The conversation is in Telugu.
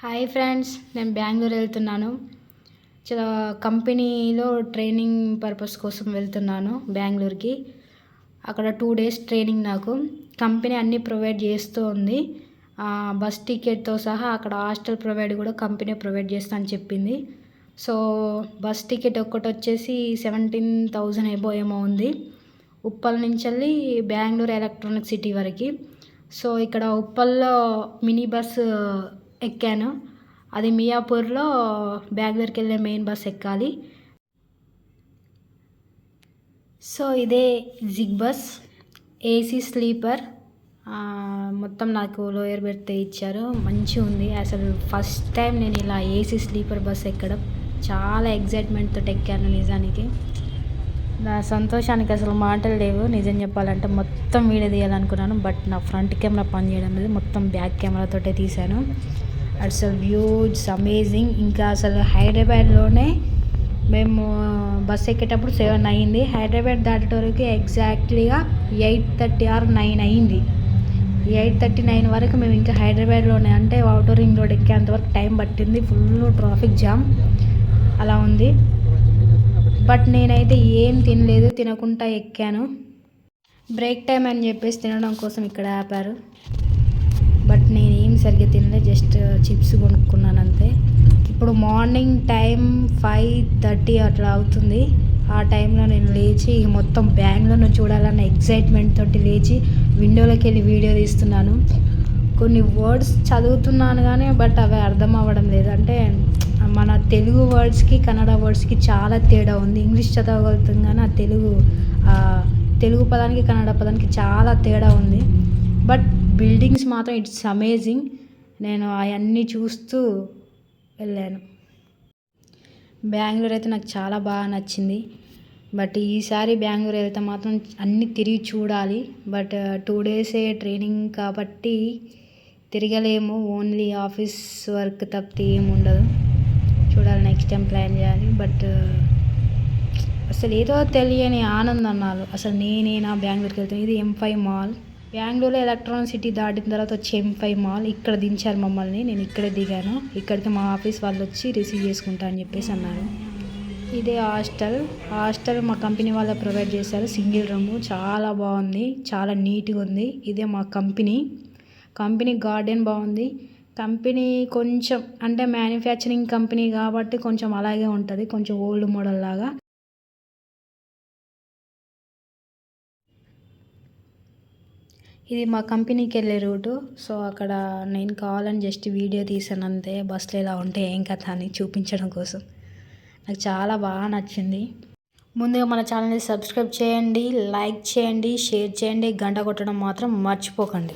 హాయ్ ఫ్రెండ్స్ నేను బెంగళూరు వెళ్తున్నాను. చాలా కంపెనీలో ట్రైనింగ్ పర్పస్ కోసం వెళ్తున్నాను బెంగళూరుకి. అక్కడ టూ డేస్ ట్రైనింగ్ నాకు. కంపెనీ అన్నీ ప్రొవైడ్ చేస్తూ ఉంది. బస్ టికెట్తో సహా అక్కడ హాస్టల్ ప్రొవైడ్ కూడా కంపెనీ ప్రొవైడ్ చేస్తా అని చెప్పింది. సో బస్ టికెట్ ఒక్కటి వచ్చేసి సెవెంటీన్ థౌజండ్ ఏబో ఏమో ఉంది. ఉప్పల్ నుంచి వెళ్ళి బెంగళూరు ఎలక్ట్రానిక్ సిటీ వరకు. సో ఇక్కడ ఉప్పల్లో మినీ బస్ ఎక్కాను. అది మియాపూర్లో బెంగళూరుకి వెళ్ళే మెయిన్ బస్ ఎక్కాలి. సో ఇదే జిగ్ బస్. AC sleeper. మొత్తం నాకు లోయర్ బెర్త్ ఇచ్చారు. మంచిగా ఉంది. అసలు ఫస్ట్ టైం నేను ఇలా ఏసీ స్లీపర్ బస్ ఎక్కడం. చాలా ఎగ్జైట్మెంట్తో ఎక్కాను నిజానికి. నా సంతోషానికి అసలు మాటలు లేవు. నిజం చెప్పాలంటే మొత్తం వీడియో తీయాలనుకున్నాను. బట్ నా ఫ్రంట్ కెమెరా పనిచేయడం లేదు. మొత్తం బ్యాక్ కెమెరాతోటే తీశాను. అసలు వ్యూస్ అమేజింగ్ ఇంకా అసలు హైదరాబాద్లోనే మేము బస్ ఎక్కేటప్పుడు సెవెన్ అయింది హైదరాబాద్ దాటేటోరికి ఎగ్జాక్ట్లీగా ఎయిట్ థర్టీ ఆర్ నైన్ అయింది ఎయిట్ థర్టీ నైన్ వరకు మేము ఇంకా హైదరాబాద్లోనే అంటే అవుటర్ రింగ్ రోడ్ ఎక్కేంతవరకు టైం పట్టింది. ఫుల్ ట్రాఫిక్ జామ్ అలా ఉంది. బట్ నేనైతే ఏం తినలేదు తినకుండా ఎక్కాను. బ్రేక్ టైం అని చెప్పేసి తినడం కోసం ఇక్కడ ఆపారు. బట్ నేను సరిగ్గా తినలే జస్ట్ చిప్స్ కొనుక్కున్నాను అంతే ఇప్పుడు మార్నింగ్ టైం ఫైవ్ థర్టీ అట్లా అవుతుంది. ఆ టైంలో నేను లేచి మొత్తం బెంగళూరును చూడాలన్న ఎగ్జైట్మెంట్ తోటి లేచి విండోలోకి వెళ్ళి వీడియో తీస్తున్నాను. కొన్ని వర్డ్స్ చదువుతున్నాను కానీ బట్ అవి అర్థం అవ్వడం లేదు. అంటే మన తెలుగు వర్డ్స్కి కన్నడ వర్డ్స్కి చాలా తేడా ఉంది. ఇంగ్లీష్ చదవగలుగుతాం కానీ ఆ తెలుగు తెలుగు పదానికి కన్నడ పదానికి చాలా తేడా ఉంది. బట్ బిల్డింగ్స్ మాత్రం ఇట్స్ అమేజింగ్. నేను అవన్నీ చూస్తూ వెళ్ళాను. బెంగళూరు అయితే నాకు చాలా బాగా నచ్చింది. బట్ ఈసారి బెంగళూరు వెళ్తే మాత్రం అన్నీ తిరిగి చూడాలి. బట్ టూ డేసే ట్రైనింగ్ కాబట్టి తిరగలేము. ఓన్లీ ఆఫీస్ వర్క్ తప్పితే ఏమి ఉండదు. చూడాలి నెక్స్ట్ టైం ప్లాన్ చేయాలి. బట్ అసలు ఏదో తెలియని ఆనందం అన్నారు అసలు నేనేనా బెంగళూరుకి వెళ్తాను ఇది ఎం ఫైవ్ మాల్ బెంగళూరులో ఎలక్ట్రానిక్ సిటీ దాటిన తర్వాత వచ్చి ఎం మాల్ ఇక్కడ దించారు మమ్మల్ని. నేను ఇక్కడే దిగాను. ఇక్కడికి మా ఆఫీస్ వాళ్ళు వచ్చి రిసీవ్ చేసుకుంటా అని చెప్పేసి అన్నారు. ఇదే హాస్టల్. హాస్టల్ మా కంపెనీ వాళ్ళే ప్రొవైడ్ చేశారు. Single room. చాలా బాగుంది. చాలా నీట్గా ఉంది. ఇదే మా కంపెనీ. కంపెనీ గార్డెన్ బాగుంది. కంపెనీ కొంచెం అంటే మ్యానుఫ్యాక్చరింగ్ కంపెనీ కాబట్టి కొంచెం అలాగే ఉంటుంది. కొంచెం ఓల్డ్ మోడల్ లాగా. ఇది మా కంపెనీకి వెళ్ళే రూటు. సో అక్కడ నేను కావాలని జస్ట్ వీడియో తీసాను అంతే. బస్సులో ఇలా ఉంటే ఏం కథ అని చూపించడం కోసం. నాకు చాలా బాగా నచ్చింది. ముందుగా మన ఛానల్ని సబ్స్క్రైబ్ చేయండి లైక్ చేయండి షేర్ చేయండి. గంట కొట్టడం మాత్రం మర్చిపోకండి.